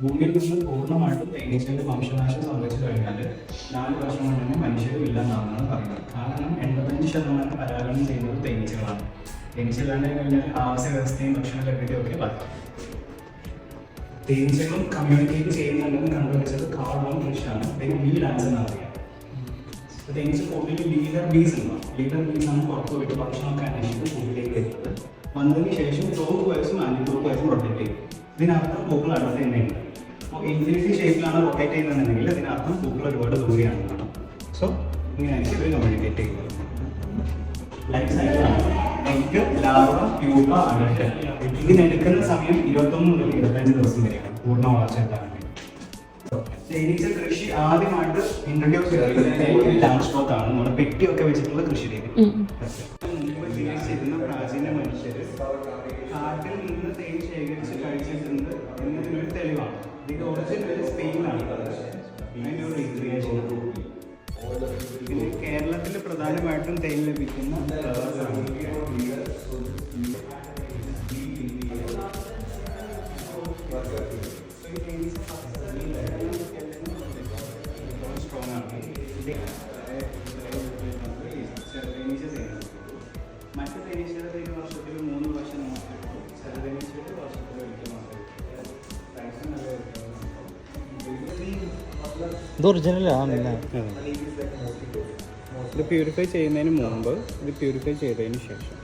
ഭൂമിയിൽ നിന്ന് പൂർണമായിട്ടും ഏകദേശം വംശനാശം സംഭവിച്ചു കഴിഞ്ഞാൽ നാല് വർഷം കൊണ്ട് തന്നെ മനുഷ്യരും ഇല്ലെന്നാണ് പറയുന്നത്. കാരണം എൺപത്തഞ്ച് ശതമാനം പരാഗണം ചെയ്യുന്നത് തേനീച്ചകളാണ്. തേനീച്ചകളാണ്ട് കഴിഞ്ഞാൽ ആവാസ വ്യവസ്ഥയും ഭക്ഷണ ലഭ്യതയും ഒക്കെ പറയും തേനീച്ചകളും കമ്മ്യൂണിക്കേറ്റ് ചെയ്യുന്നുണ്ടെന്ന് കണ്ടുപിടിച്ചത് കാർബൺ ഫിഷാണ് പിന്നെ ബീ ഡാൻസ് പറയുക അപ്പോൾ തേനീച്ച കൂടുതൽ ലീഡർ ബീസ് ഉണ്ടാവും ലീഡർ ബീസ് ആണ് പുറത്ത് പോയിട്ട് ഭക്ഷണമൊക്കെ അന്വേഷിച്ച് കൂടുതലേക്ക് വരുന്നത്. വന്നതിന് ശേഷം ടോപ്പ് വയസ്സും ആന്റി ക്ലോക്ക് വയസ്സും റൊട്ടേറ്റ് ചെയ്യും. ഇതിനർത്ഥം പൂക്കൾ അടുത്ത് തന്നെയുണ്ട് ഇൻഫിനിറ്റി ഷേപ്പിലാണ് റൊട്ടേറ്റ് ചെയ്യുന്നതെന്നുണ്ടെങ്കിൽ അതിനർത്ഥം സൂപ്പർ ഒരുപാട് ദൂരെയാണ് സോ ഇങ്ങനെയായിരിക്കും ഇവർ കമ്മ്യൂണിക്കേറ്റ് ചെയ്യുന്നത്. ലൈഫ് സൈക്കിളാണ് എഗ് ലാർവ പ്യൂപ്പ അഡൽട്ട് ഇതിനെടുക്കുന്ന സമയം ഇരുപത്തൊന്ന് മുതൽ ഇരുപത്തഞ്ച് ദിവസം വരെയാണ്. പൂർണ വളർച്ച വേണ്ടി തേനീച്ച കൃഷി ആദ്യമായിട്ട് ഇൻട്രൊഡ്യൂസ് ലാൻഡ് സ്റ്റോക്ക് ആണ്. നമ്മുടെ പെട്ടിയൊക്കെ വെച്ചിട്ടുള്ള കൃഷി രീതി മുമ്പ് ജീവിച്ചിരുന്ന പ്രാചീന മനുഷ്യർ കാട്ടിൽ നിന്ന് തേൻ ശേഖരിച്ച് കഴിച്ചിട്ടുണ്ട് കേരളത്തിൽ പ്രധാനമായിട്ടും തേൻ ലഭിക്കുന്ന flowers ആണ്. മറ്റ് തേനീച്ചയുടെ തേന് വർഷത്തിൽ മൂന്ന് പ്രാവശ്യം മാത്രമേ ഉള്ളൂ. ചെറുതേനീച്ചയുടെ വർഷത്തിൽ ഒരിക്കൽ മാത്രമേ. Price നല്ല വ്യത്യാസമുണ്ട്. ഇത് ഒറിജിനലാണ് ഇത് പ്യൂരിഫൈ ചെയ്യുന്നതിന് മുമ്പ് ഇത് പ്യൂരിഫൈ ചെയ്തതിന് ശേഷം.